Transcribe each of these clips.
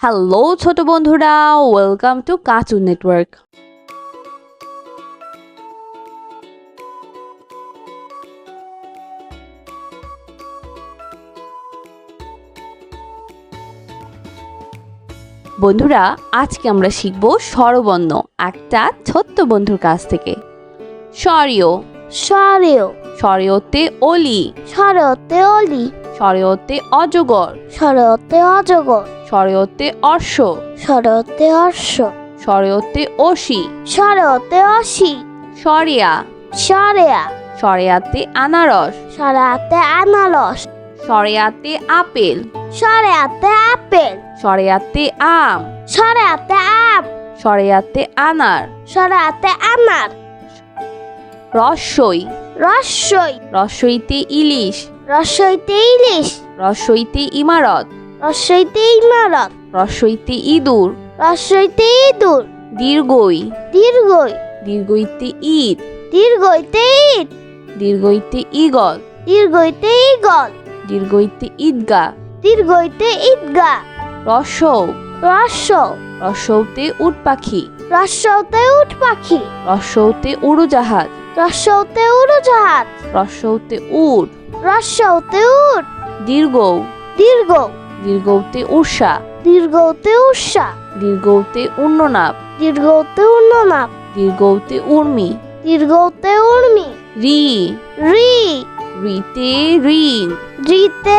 Hello ছোট বন্ধুরা welcome to cartoon network বন্ধুরা আজকে আমরা শিখব স্বরবর্ণ একটা ছোট্ট বন্ধুর কাছ থেকে। স্বরীয়। সরেও স্বরীয়তে অলি। সরতে অলি। স্বরীয়তে অজগর। সরতে অজগর। স্বরীয়তে অর্শ। সরতে অর্শ। স্বরীয়তে অসি। সরতে অসি। সরিয়া সরেয়া সরেয়াতে আনারস। সরাতে আনারস। সরেয়াতে আপেল। সরেয়াতে আপেল। সরেয়াতে আম। সরেয়াতে আম। সরেয়াতে আনার। সরাতে আনার। রসই। রসই। রসইতে ইলিশ। রসইতে ইলিশ। রসইতে ইমারত। রসইতে ইমারত রসইতে ইঁদুর। রসইতে ইঁদুর। দীর্ঘই। দীর্ঘই। দীর্ঘইতে ঈদ দীর্ঘইতে ইট। দীর্ঘইতে ইগল দীর্ঘইতে ইগল দীর্ঘইতে ঈদগা। দীর্ঘইতে ঈদগা। রসৌ রস্য রসৌতে উট পাখি। রস্যতে উট পাখি। রসৌতে উড়োজাহাজ। রস্যতে উড়োজাহাজ। রসৌতে উট। রস্যতে উট। দীর্ঘ দীর্ঘ। দীর্ঘতে উষা দীর্ঘতে উষা দীর্ঘতে উন্ননাপ দীর্ঘতে উন্ননাপ দীর্ঘতে উর্মি। দীর্ঘতে উর্মি। রি। রি। রিতে ঋণ। রিতে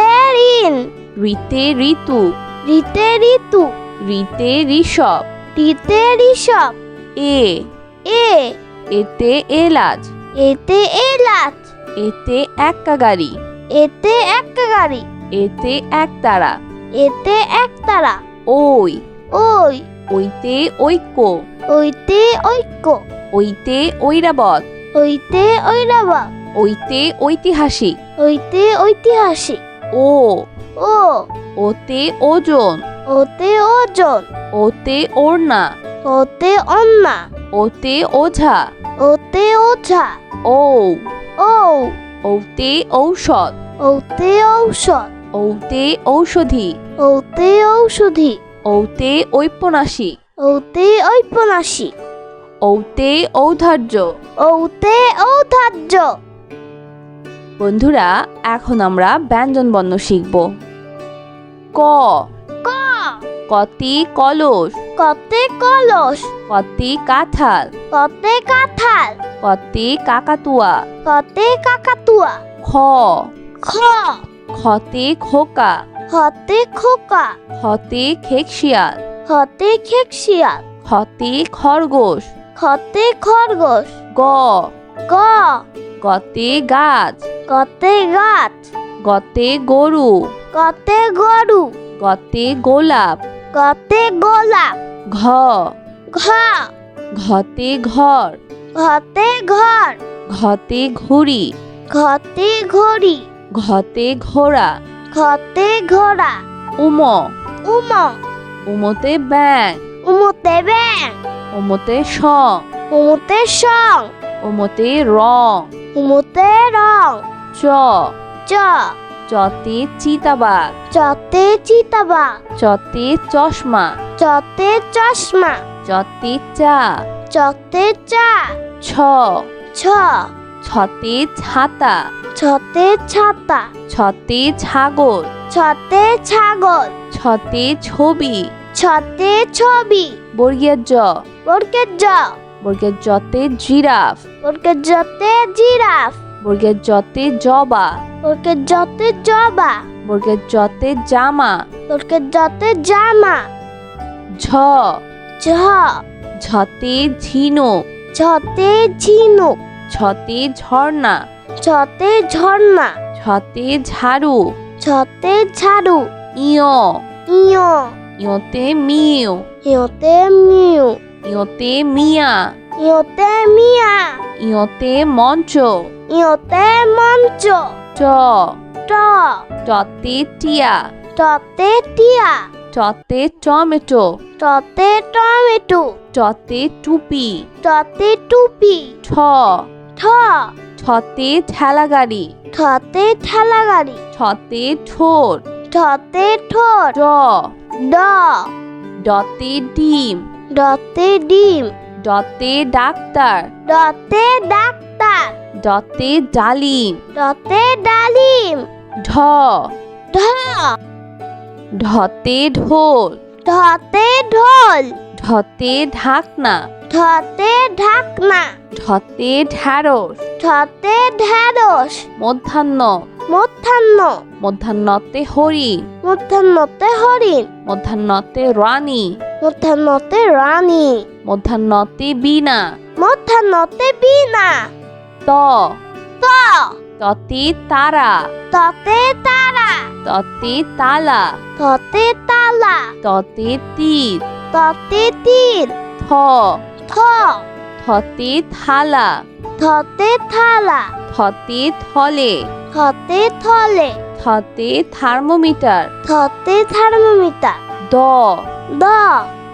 ঋণ। রিতে ঋতু। রিতে ঋতু। রিতে ঋষভ। রিতে ঋষভ। এ। এ। এতে এলাচ। এতে এলাচ। এতে এক্কা গাড়ি এতে একটা গাড়ি এতে একতারা। এতে একতারা ওই। ওই। ওইতে ঐক্য। ওইতে ঐক্য। ওইতে ঐরাবত। ওইতে ঐরাবা ওইতে ঐতিহাসিক। ওইতে ঐতিহাসিক। ও। ও। ওতে ওজন। ওতে ওজন। ওতে ওড়না। ওতে অন্না। ওতে ওঝা। ওতে ওঝা। ও ও ওতে ঔষধ। ওতে ঔষধ। ওতে ঔষধি। ওতে ঔষধি। ওতে ঔপন্যাসিক। ওতে ঔপন্যাসিক। ওতে ঔদার্য ওতে ঔধার্য। বন্ধুরা এখন আমরা ব্যঞ্জন বর্ণ শিখব। ক। ক। কতি কলস। কতে কলস। কতি কাঁঠাল। কতে কাঁঠাল। কতি কাকাতুয়া। কতে কাকাতুয়া। খ। খ। খতে খোকা। হতে খোকা। খতে খেকশিয়াল। হতে খেকশিয়াল। খতে খরগোশ। খতে খরগোশ। গ। গ। গতে গাছ। কতে গাছ। গতে গরু। কতে গরু। গতে গোলাপ। কতে গোলাপ। ঘ। ঘ। ঘতে ঘর। ঘতে ঘর। ঘতে ঘুড়ি। ঘতে ঘড়ি। ঘতে ঘোড়া। ঘতে ঘোড়া। উম। উম। উমতে ব্যাং উমতে ব্যাং উমতে সং উমতে সং উমতে রং। উমতে রং। চ। চ। চতে চিতাবাঘ। চতে চিতাবা চতে চশমা। চতে চশমা। চতে চা। চতে চা। ছ। ছ। ছতে ছাতা। ছতে ছাতা। ছতে ছাগল। ছতে ছাগল। ছতে ছবি। ছতে ছবি। বর্গের জ। বর্গের জ। বর্গের জতে জিরাফ। বর্গের জতে জিরাফ। বর্গের জতে জবা। বর্গের জতে জবা। বর্গের জতে জামা। বর্গের জতে জামা। ঝ। ঝ। ঝতে ঝিনুক। ছতে ঝিনুক। ছতে ঝর্ণা। ছতে ঝর্ণা। ছতে ঝাড়ু। ছতে ঝাড়ু। ইয়। ইয়। ইয়তে মিউ ইয়তে মিউ ইয়তে মিয়া। ইয়তে মিয়া। ইয়তে মঞ্চ। ইয়তে মঞ্চ। ট। ট। টতে টিয়া। টতে টিয়া। টতে টমেটো। টতে টমেটো। টতে টুপি। টতে টুপি। ঠ। ঠ। ছতে ঠেলা গাড়ি ঠতে ঠেলা গাড়ি ছতে ঠোঁট। ঠতে ঠোঁট। ড। ড। ডতে ডিম। ডতে ডিম। ডতে ডাক্তার। ডতে ডাক্তার। ডতে ডালিম। ডতে ডালিম। ঢ। ঢ। ঢতে ঢোল। ঢতে ঢোল। ঢতে ঢাকনা। ঢতে ঢাকনা। ঢতে ঢ্যাঁড়স ঢতে ঢেঁড়স। মধ্যাহ্ন। মধ্যাহ্ন। মধ্যাহ্নতে হরিণ মধ্যাহ্নতে হরিণ মধ্যাহ্নতে রানী। মধ্যাহ্নতে রানী। মধ্যাহ্নতে বীণা। মধ্যাহ্নতে বীণা। ত। ত। ততে তারা। ততে তারা। ততে তালা। ততে তালা। ততে তীর। ততে তীর থ থ থতে থালা থতে থালা থতে থলে থতে থলে থতে থার্মোমিটার থতে থার্মোমিটার দ দ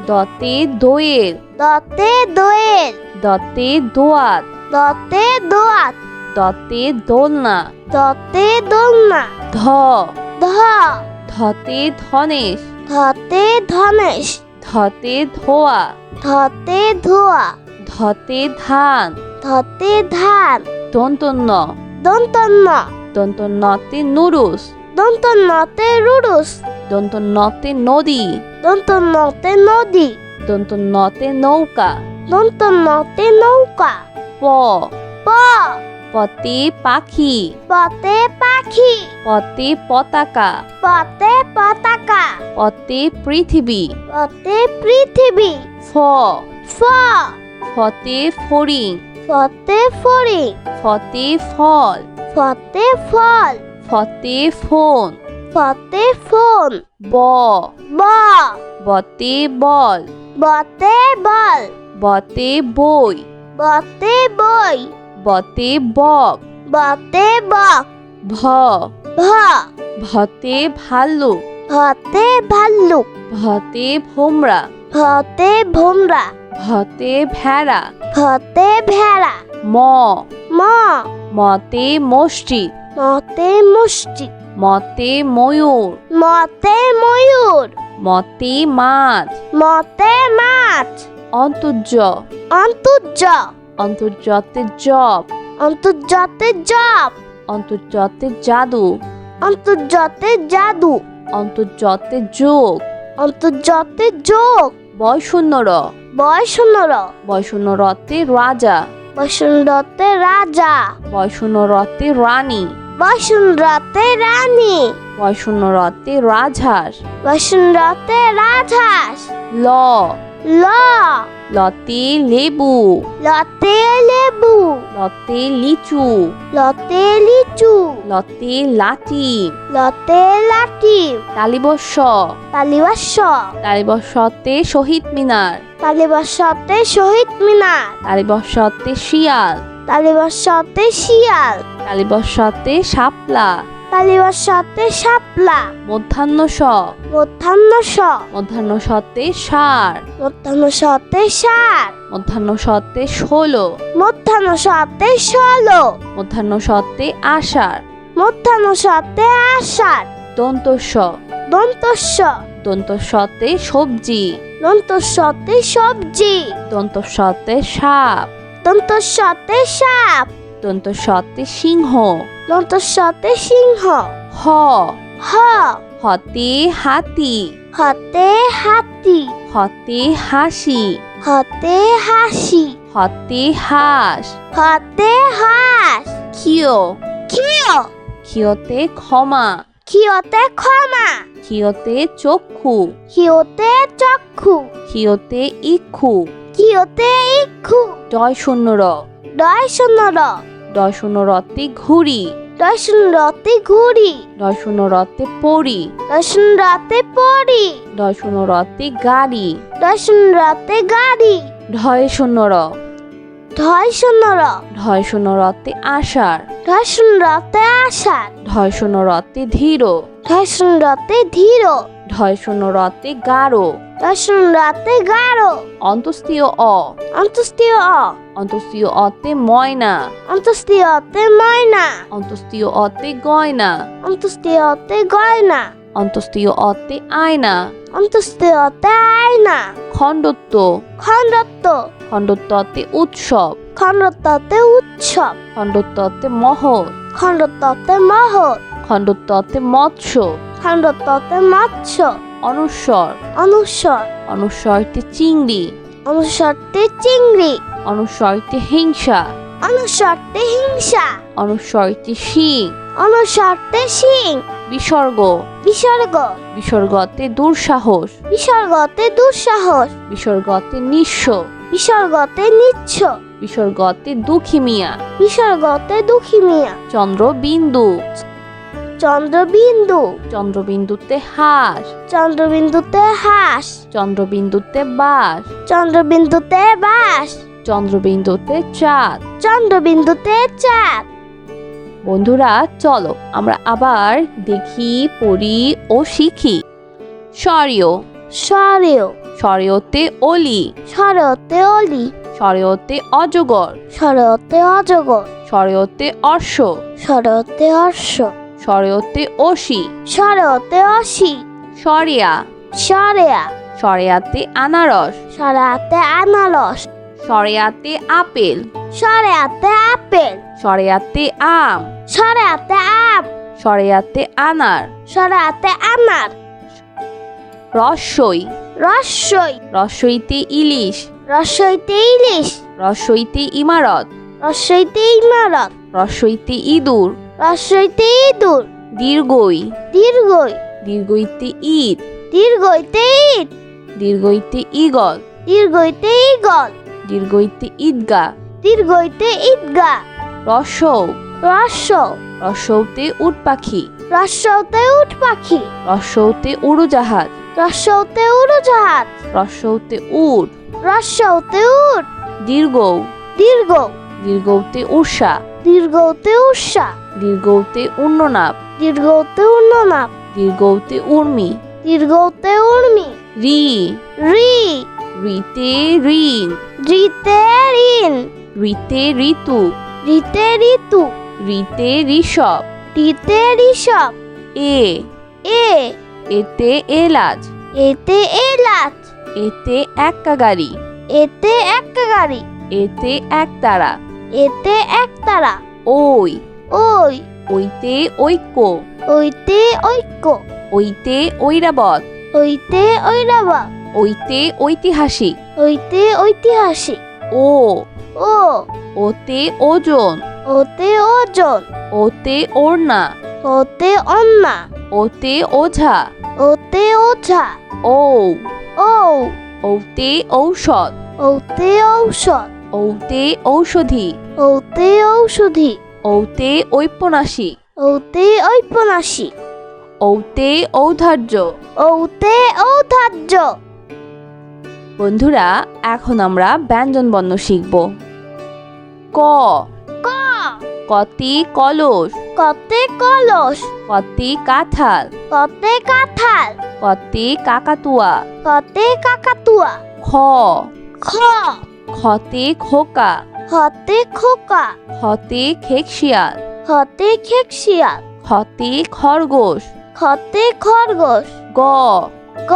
দতে দোয়েল দতে দোয়েল দতে দোয়াত দতে দোয়াত দতে দোলনা দতে দোলনা ধ ধ ধতে ধনেশ ধতে ধনেশ ধতে ধোয়া। ধতে ধোয়া। ধতে ধান। ধতে ধান। দন্তন্য দন্তন্য দন্তন্যতে নুরুস। দন্তন্যতে রুডুস দন্তন্যতে নদী। দন্তন্যতে নদী। দন্তন্যতে নৌকা। দন্তন্যতে নৌকা। প। প। পতে পাখি। পতে পাখি। পতে পতাকা। পতে পতাকা। পতে পৃথিবী। পতে পৃথিবী। ফ। ফ। ফতে ফড়িং। ফতে ফড়ি। ফতে ফল। ফতে ফল। ফতে ফোন। ফতে ফোন। ব। ব। বতে বল। বতে বল। বতে বই। বতে বই। বতে বক বতে বক ভ। ভ। ভতে ভাল্লুক। ভতে ভাল্লুক। ভতে ভোমরা। ভতে ভোমরা। ভতে ভেড়া। ভতে ভেড়া। ম। ম। মতে মসজিদ। মতে মসজিদ। মতে ময়ূর। মতে ময়ূর। মতে মাছ। মতে মাছ। অন্তর্য। অন্তর্য। অন্তর্জতে জব অন্তর্জতে জব অন্তর্জতে জাদু। অন্তর্জতে জাদু। অন্তর্জতে যোগ। অন্তর্জতে যোগ। বয়শূন্যর বয়সুন্দর বয়শূন্যরতে রাজা। বসুন্ধরতে রাজা। বয়শূন্যরতে রানী। বসুন্ধরতে রানী। বয়শূন্যরতে রাজহাঁস। বসুন্ধরতে রাজহাঁস। ল। ল। লতে লেবু। লতে লেবু। লতে লিচু। লতে লিচু। লতে লাঠি। লতে লাঠি। তালিবস্য তালিবাস তালিবস্যতে শহীদ মিনার। তালিবাসতে শহীদ মিনার। তালিবস্যতে শিয়াল। তালিবাসতে শিয়াল। তালিবস্যতে শাপলা। তালিবাসতে শাপলা মধ্যাহ্ন স মধ্যাহ্ন স মধ্যাহ্ন সতে সার মধ্যাহ্ন সতে সার মধ্যাহ্ন সতে ষোলো। মধ্যাহ্ন সতে ষোলো। মধ্যাহ্ন সতে আষাঢ়। মধ্যাহ্ন সতে আষাঢ়। দন্তস্ব দন্তস্ব দন্তস্বতে সবজি। দন্তস্বতে সবজি। দন্তস্বতে সাপ। দন্তস্বতে সাপ। দন্তস্বতে সিংহ। দন্তস্বতে সিংহ। হ। হ। হতে হাতি। হতে হাতি। হতে হাসি। হতে হাসি। হতে হাস। হতে হাস। ক্ষিয়। ক্ষিয়। ক্ষিয়তে ক্ষমা। ক্ষিয়তে ক্ষমা। ক্ষিয়তে চক্ষু। ক্ষিয়তে চক্ষু। ক্ষিয়তে ইক্ষু। ক্ষিয়তে ইক্ষু। ডয় শূন্য র। ডয় শূন্য র। শূন্য রতে ঘুড়ি। শূন্য রতে ঘুড়ি। শূন্য রতে পড়ি। শূন্য রতে পড়ি। শূন্য রতে গাড়ি। ডয় রথে গাড়ি। ঢয় শূন্য র। ঢয় শূন্য র। ঢয় শূন্য রতে আষাঢ়। ঢয় শূন্য রতে আষাঢ়। ঢয় শূন্য রতে ধীর। ঢয় শূন্য রতে ধীর। ঢয় শূন্য রতে গাঢ়। ঢয় শূন্য রতে গাঢ়। অন্তস্তীয় অ। অন্তস্তীয় অ। অন্তস্তীয় অতে ময়না। অন্তস্তীয় অতে ময়না। অন্তস্তীয় অতে গয়না। অন্তস্তীয় অতে গয়না। অন্তস্তীয় অতে আয়না। অন্তস্তীয় অতে আয়না। খণ্ডত্ব। খণ্ডত্ব। খণ্ডত্বতে উৎসব। খণ্ডত্বতে উৎসব। খণ্ডত্বতে মহৎ খণ্ডত্বতে মহৎ খণ্ডত্বতে মৎস্য। খণ্ডত্বতে মৎস্য। অনুস্বর অনুস্বর অনুস্বরতে চিংড়ি। অনুস্বরতে চিংড়ি। অনুস্বরতে হিংসা। অনুস্বরতে হিংসা। অনুস্বরতে শিং। অনুস্বরতে সিং বিসর্গ। বিসর্গ। বিসর্গতে দুঃসাহস। বিসর্গতে দুঃসাহস। বিসর্গতে নিঃস্ব। বিসর্গতে নিচ্ছ। বিসর্গতে দুঃখী মিয়া। বিসর্গতে দুঃখী মিয়া। চন্দ্রবিন্দু। চন্দ্রবিন্দু। চন্দ্রবিন্দুতে হাঁস। চন্দ্রবিন্দুতে হাঁস। চন্দ্রবিন্দুতে বাস চন্দ্রবিন্দুতে বাস চন্দ্রবিন্দুতে চাঁদ। চন্দ্রবিন্দুতে চাঁদ। বন্ধুরা চলো আমরা আবার দেখি পড়ি ও শিখি। স্বরীয়। সরেও স্বরীয়তে অলি। সরতে অলি। স্বরীয়তে অজগর। সরতে অজগর। স্বরীয়তে অর্শ। সরতে অর্শ। স্বরীয়তে অসি সরতে অসি সরিয়া। সরেয়া। সরিয়াতে আনারস। সরাতে আনারস। সরিয়াতে আপেল। সরেয়াতে আপেল। সরিয়াতে আম। সরেয়াতে আম। সরিয়াতে আনার। সরাতে আনার। রসই। রসই। রসইতে ইলিশ। রসইতে ইলিশ। রসইতে ইমারত। রসইতে ইমারত। রসইতে ইঁদুর। রসইতে ইঁদুর। দীর্ঘই। দীর্ঘই। দীর্ঘইতে ঈদ দীর্ঘইতে ঈদ দীর্ঘইতে ইগল দীর্ঘইতে ইগল দীর্ঘইতে ঈদগা। দীর্ঘইতে ঈদগা। রসৌ রস রসৌতে উট পাখি। রসৌতে উট পাখি। রসৌতে উড়োজাহাজ। রসৌতে উড়োজাহাজ। রসৌতে উট। রসৌতে উট। দীর্ঘ দীর্ঘ দীর্ঘতে উষা দীর্ঘতে উষা দীর্ঘতে উন্ননাপ। দীর্ঘতে উন্ননাপ। দীর্ঘতে উর্মি দীর্ঘতে উর্মি রি। রি। রিতে ঋণ। রিতে ঋণ। রিতে ঋতু। রিতে ঋতু। রিতে ঋষভ। রিতে ঋষভ। এ। এ। এতে এলাচ। এতে এলাচ। এতে এক্কা গাড়ি এতে একটা গাড়ি এতে একতারা। এতে একতারা। ওই ওই ওইতে ঐক্য। ওইতে ঐক্য। ওইতে ঐরাবত। ওইতে ঐরাবা ওইতে ঐতিহাসিক। ওইতে ঐতিহাসিক। ও। ও। ওতে ওজন। ওতে ওজন। ওতে ওড়না। ওতে অন্না। ওতে ওঝা। ওতে ওঝা। ও ও ওতে ঔষধ। ওতে ঔষধ। ওতে ঔষধি। ওতে ঔষধি। ওতে ঔপন্যাসিক। ওতে ঔপন্যাসী ওতে ঔদার্য ওতে ঔদার্য বন্ধুরা এখন আমরা ব্যঞ্জন বর্ণ শিখব। ক। ক। কতি কলস। কতে কলস। কতি কাঁঠাল। কতে কাঁঠাল। কতি কাকাতুয়া। কতে কাকাতুয়া। খ। খ। খতে খোকা। হতে খোকা। খতে খেকশিয়াল। হতে খেকশিয়াল। খতে খরগোশ। খতে খরগোশ। গ। গ।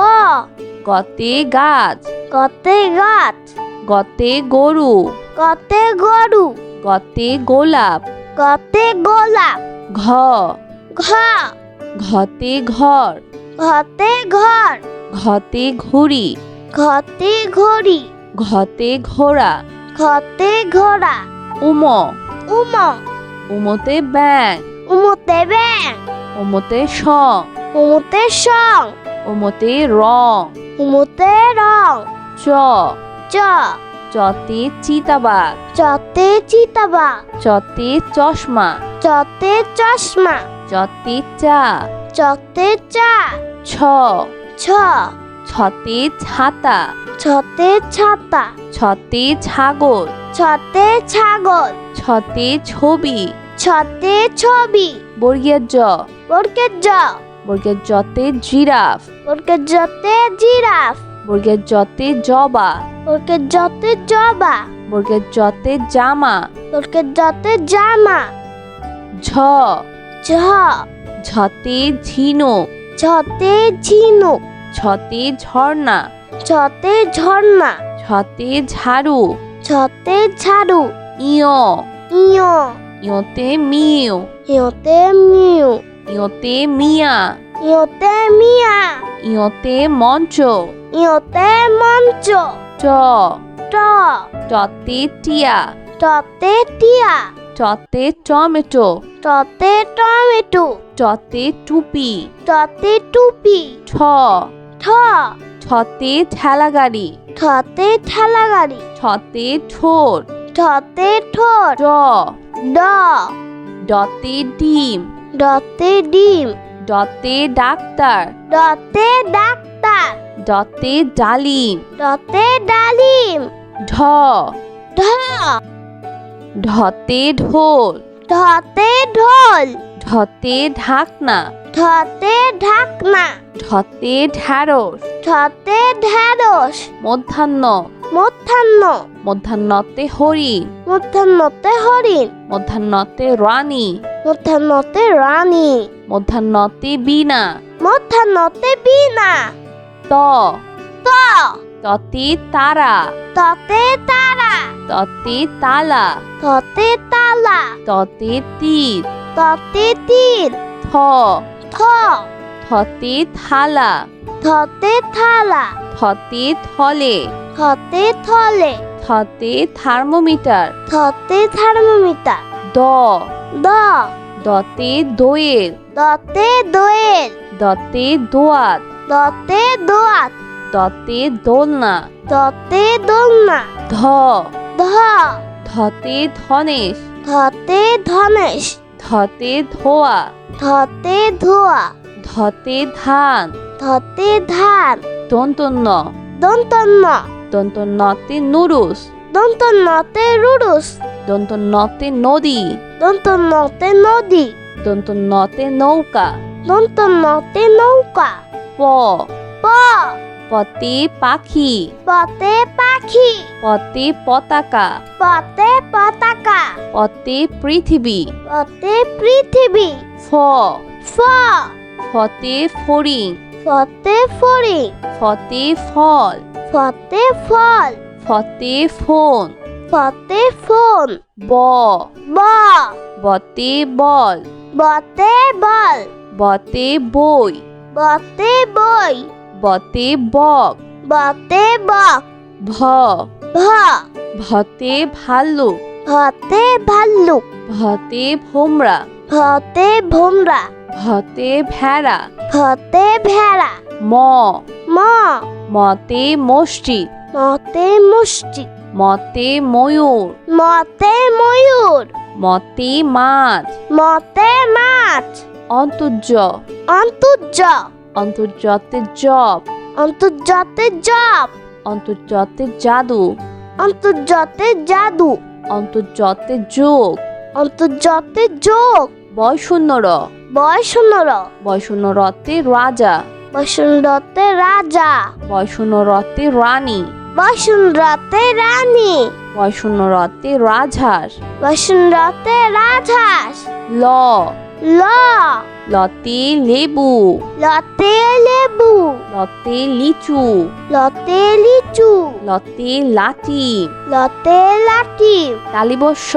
গতে গাছ। কতে গাছ। গতে গরু। কতে গরু। গতে গোলাপ। কতে গোলাপ। ঘ। ঘ। ঘতে ঘর। ঘতে ঘর। ঘতে ঘুড়ি। ঘতে ঘড়ি। ঘতে ঘোড়া। ঘতে ঘোড়া। উম। উম। উমতে ব্যাং উমতে ব্যাং উমতে সং উমতে সং উমতে রং। উমতে রং। চ। চ। চতে চিতাবাঘ। চতে চিতাবা চতে চশমা। চতে চশমা। চতে চা। চতে চা। ছ। ছ। ছতে ছাতা। ছতে ছাতা। ছতে ছাগল। ছতে ছাগল। ছতে ছবি। ছতে ছবি। বর্গীয় জ। বর্গের জ। বর্গের জতে জিরাফ। বর্গের জতে জিরাফ। বর্গের জতে জবা। বর্গের জতে জবা। বর্গের জতে জামা। বর্গের জতে জামা। ঝ। ঝ। ঝতে ঝিনুক ঝতে ঝিনুক ঝতে ঝর্ণা। ঝতে ঝর্ণা। ঝতে ঝাড়ু। ঝতে ঝাড়ু। ইয়। ইয়। ইয়তে মিউ ইয়তে মিউ ইয়তে মিয়া। ইয়তে মিয়া। ইয়তে মঞ্চ। ইয়তে মঞ্চ। ট। ট। টতে টিয়া। টতে টিয়া। টতে টমেটো। টতে টমেটো। টতে টুপি। টতে টুপি। ঠ। ঠ। ঠতে ঠেলা গাড়ি ঠতে ঠেলা গাড়ি ঠতে ঠোঁট। ঠতে ঠোঁট। ড। ড। ডতে ডিম। ডতে ডিম। ডতে ডাক্তার। ডতে ডাক্তার। ডতে ডালিম। ডতে ডালিম। ঢ। ঢ। ঢতে ঢোল। ঢতে ঢোল। ঢতে ঢাকনা। ঢতে ঢাকনা। ঢতে ঢ্যাঁড়স। ঢতে ঢেঁড়স মধ্যাহ্ন। মধ্যাহ্ন। মধ্যাহ্নতে হরিণ মধ্যাহ্নতে হরিণ মধ্যাহ্নতে রানী। মধ্যাহ্নতে রানী। মধ্যাহ্নতে বীণা। মধ্যাহ্নতে বীণা। ত। ত। ততে তারা। ততে তারা। ততে তালা। ততে তালা। ততে তীর। ততে তীর। থ। থ। থতে থালা। থতে থালা। থতে থলে। থতে থলে। থতে থার্মোমিটার। থতে থার্মোমিটার। দ। দ। দতে দোয়েল। দতে দোয়েল। দতে দোয়াত। দতে দোয়াত। দতে দোলনা। দতে দোলনা। ধ। ধ। ধতে ধনেশ। ধতে ধনেশ। ধতে ধোয়া। ধতে ধোয়া। ধতে ধান। ধতে ধান। দন্তন্য। দন্তন্য। দন্তন্যতে নুরুস। দন্তন্যতে রুডুস দন্তন্যতে নদী। দন্তন্যতে নদী। দন্তন্যতে নৌকা। দন্তন্যতে নৌকা। প। প। পতে পাখি। পতে পাখি। পতে পতাকা। পতে পতাকা। পতে পৃথিবী। পতে পৃথিবী। ফ। ফ। ফতে ফড়িং। ফতে ফড়িং। ফতে ফল। ফতে ফল। ফতে ফোন। ফতে ফোন। ব। ব। বতে বল। বতে বল। বতে বই। বতে বই। বতে বক। বতে বক। ভ। ভ। ভতে ভাল্লুক। ভতে ভাল্লুক। ভতে ভোমরা। ভতে ভোমরা। ভতে ভেড়া। ভতে ভেড়া। ম। ম। মতে মসজিদ। মতে মসজিদ। মতে ময়ূর। মতে ময়ূর। মতে মাছ। মতে মাছ। অন্তর্য। অন্তর্য। অন্তর্জতে জব অন্তর্জাতে জব অন্তর্জতে জাদু। অন্তর্জাতে জাদু। অন্তর্জতে যোগ। অন্তর্জাতে যোগ। বয়শূন্যর বয়সনর বয়শূন্যরতে রাজা। বসুন্ধরতে রাজা। বয়শূন্যরতে রানী। বসুন্ধরতে রানী। বয়শূন্যরতে রাজহাঁস বসুন্ধরতে রাজহাঁস ল। ল। লতে লেবু। লতে লেবু। লতে লিচু। লতে লিচু। লতে লাঠি। লতে লাঠি। তালিবস্য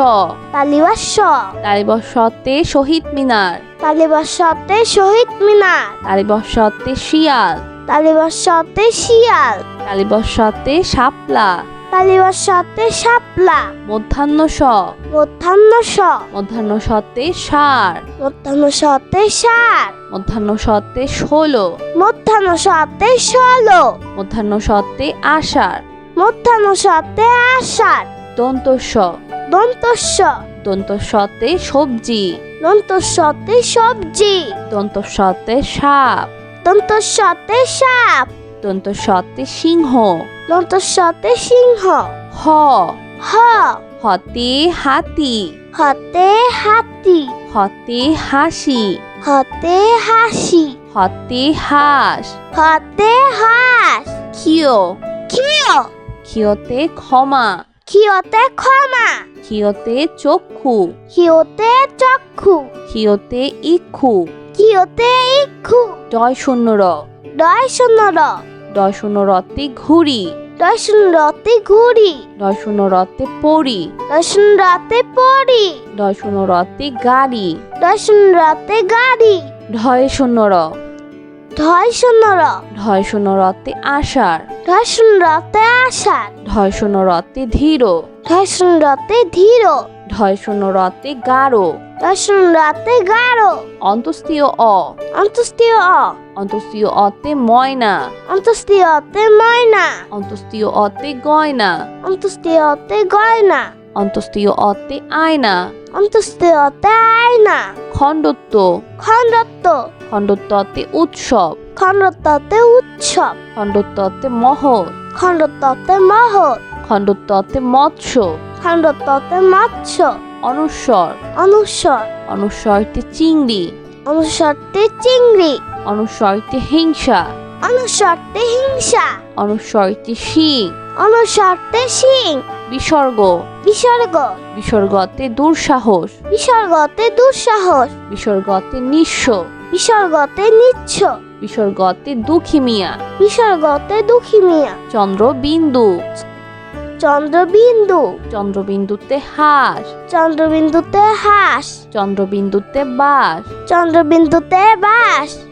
তালিবাস তালিবস্যতে শহীদ মিনার। তালিবাসতে শহীদ মিনার। তালিবস্যতে শিয়াল। তালিবাসতে শিয়াল। তালিবস্যতে শাপলা। তালিবাসতে শাপলা। মধ্যাহ্ন স। মধ্যাহ্ন স। মধ্যাহ্ন সতে সার। মধ্যাহ্ন সতে সার। মধ্যাহ্ন সতে ষোলো। মধ্যাহ্ন সতে ষোলো। মধ্যাহ্ন সতে আষাঢ়। মধ্যাহ্ন সতে আষাঢ়। দন্তস্ব। দন্তস্ব। দন্তস্বতে সবজি। দন্তস্বতে সবজি। দন্ত দন্তস্বতে সাপ। দন্ত দন্তস্বতে সাপ। দন্তস্বতে সিংহ। দন্তস্বতে সিংহ। হ। হ। হতে হাতি। হতে হাতি। হতে হাসি। হতে হাসি। হতে হাঁস। হতে হাঁস। ক্ষিয়। ক্ষিয়। ক্ষিয়তে ক্ষমা। ক্ষিয়তে ক্ষমা। ক্ষিয়তে চক্ষু। ক্ষিয়তে চক্ষু। ক্ষিয়তে ইক্ষু। কিয়তে ইক্ষু। ডয় শূন্য র ডয় শূন্য র শূন্য রতে ঘুড়ি। শূন্য রতে ঘুড়ি। শূন্য রতে পড়ি। শূন্য রতে পড়ি। শূন্য রতে গাড়ি। শূন্য রতে গাড়ি। ঢয় শূন্য র ঢয় শূন্য র ঢয় শূন্য রতে আষাঢ়। ঢয় শূন্য রতে আষাঢ়। ঢয় শূন্য রতে ধীর। ঢয় শূন্য রতে ধীর। ঢয় শূন্য রতে গাঢ়। ঢয় শূন্য রতে গাঢ়। অন্তস্তীয় অ। অন্তস্তীয় অ। অন্তস্তীয় অতে ময়না। অন্তস্তীয় অতে ময়না। অন্তস্তীয় অতে গয়না। অন্তস্তীয় অতে গয়না। অন্তস্তীয় অতে আয়না। অন্তস্তীয় অতে আয়না। খণ্ডত্ব। খণ্ডত্ব। খণ্ডত্বতে উৎসব। খণ্ডত্বতে উৎসব। খণ্ডত্বতে মহৎ খণ্ডত্বতে মহৎ খণ্ডত্বতে মৎস্য। খণ্ডত্বতে মৎস্য। অনুস্বর অনুস্বর অনুস্বরতে চিংড়ি। অনুস্বরতে চিংড়ি। অনুস্বরতে হিংসা। অনুস্বরতে হিংসা। অনুস্বরতে শিং। অনুস্বরতে সিং বিসর্গ। বিসর্গ। বিসর্গতে দুঃসাহস। বিসর্গতে দুঃসাহস। বিসর্গতে নিঃস্ব। বিসর্গতে নিচ্ছ। বিসর্গতে দুঃখী মিয়া। বিসর্গতে দুঃখী মিয়া। চন্দ্রবিন্দু। চন্দ্রবিন্দু। চন্দ্রবিন্দুতে হাঁস। চন্দ্রবিন্দুতে হাঁস। চন্দ্রবিন্দুতে বাস চন্দ্রবিন্দুতে বাস